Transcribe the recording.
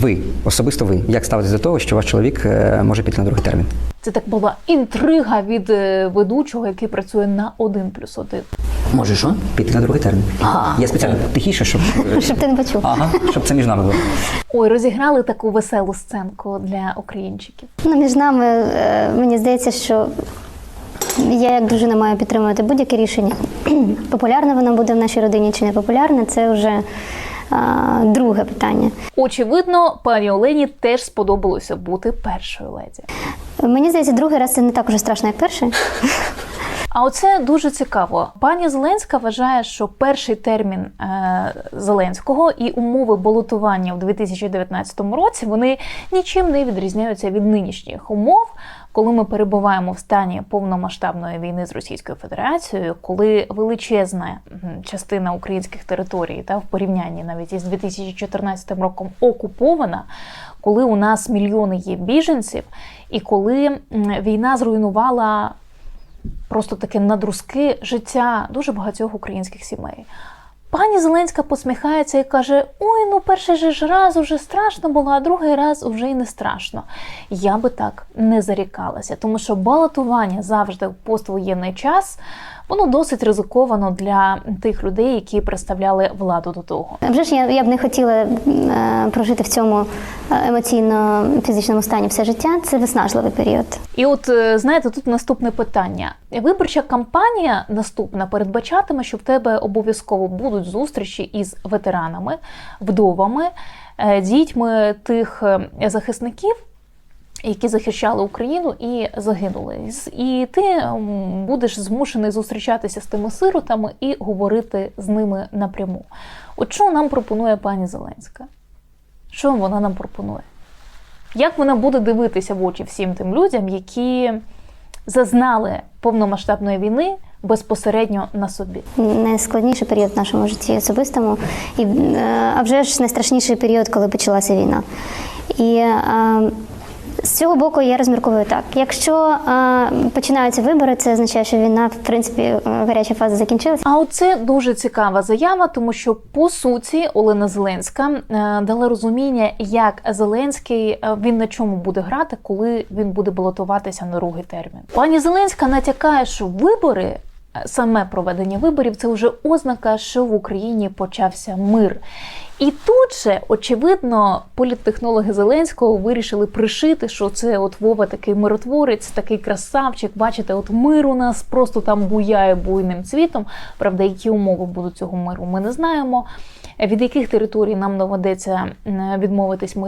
Ви, особисто ви, як ставитесь до того, що ваш чоловік е, може піти на другий термін? Це так була інтрига від е, ведучого, який працює на 1 плюс 1. Може що? Піти на другий термін. А. Я спеціально тихіше, щоб, Щоб ти не почув. ага, щоб це між нами було. Ой, розіграли таку веселу сценку для українчиків. Ну, між нами е, мені здається, що я як дружина маю підтримувати будь-яке рішення. Популярне воно буде в нашій родині чи не популярне, це вже друге питання. Очевидно, пані Олені теж сподобалося бути першою леді. Мені здається, другий раз це не так уже страшно, як перший. А оце дуже цікаво. Пані Зеленська вважає, що перший термін е, Зеленського і умови балотування в 2019 році вони нічим не відрізняються від нинішніх умов, коли ми перебуваємо в стані повномасштабної війни з Російською Федерацією, коли величезна частина українських територій та в порівнянні навіть із 2014 роком окупована, коли у нас мільйони є біженців, і коли війна зруйнувала просто таке надрузки життя дуже багатьох українських сімей. Пані Зеленська посміхається і каже: Ой, ну перший же ж раз уже страшно було, а другий раз уже й не страшно. Я би так не зарікалася, тому що балотування завжди в поствоєнний час воно досить ризиковано для тих людей, які представляли владу до того. Вже ж я, я б не хотіла е, прожити в цьому е, емоційно-фізичному стані все життя. Це виснажливий період. І от е, знаєте, тут наступне питання. Виборча кампанія наступна передбачатиме, що в тебе обов'язково будуть зустрічі із ветеранами, вдовами, дітьми тих захисників. Які захищали Україну і загинули, і ти будеш змушений зустрічатися з тими сиротами і говорити з ними напряму. От що нам пропонує пані Зеленська? Що вона нам пропонує? Як вона буде дивитися в очі всім тим людям, які зазнали повномасштабної війни безпосередньо на собі? Найскладніший період в нашому житті особистому, і, е, а вже ж найстрашніший період, коли почалася війна. І е, з цього боку я розмірковую так: якщо е, починаються вибори, це означає, що війна, в принципі, е, гаряча фаза закінчилася. А оце дуже цікава заява, тому що по суті Олена Зеленська е, дала розуміння, як Зеленський е, він на чому буде грати, коли він буде балотуватися на другий термін. Пані Зеленська натякає, що вибори. Саме проведення виборів це вже ознака, що в Україні почався мир. І тут же, очевидно, політтехнологи Зеленського вирішили пришити, що це от Вова такий миротворець, такий красавчик. Бачите, от мир у нас просто там буяє буйним цвітом. Правда, які умови будуть цього миру, ми не знаємо. Від яких територій нам доведеться відмовитись ми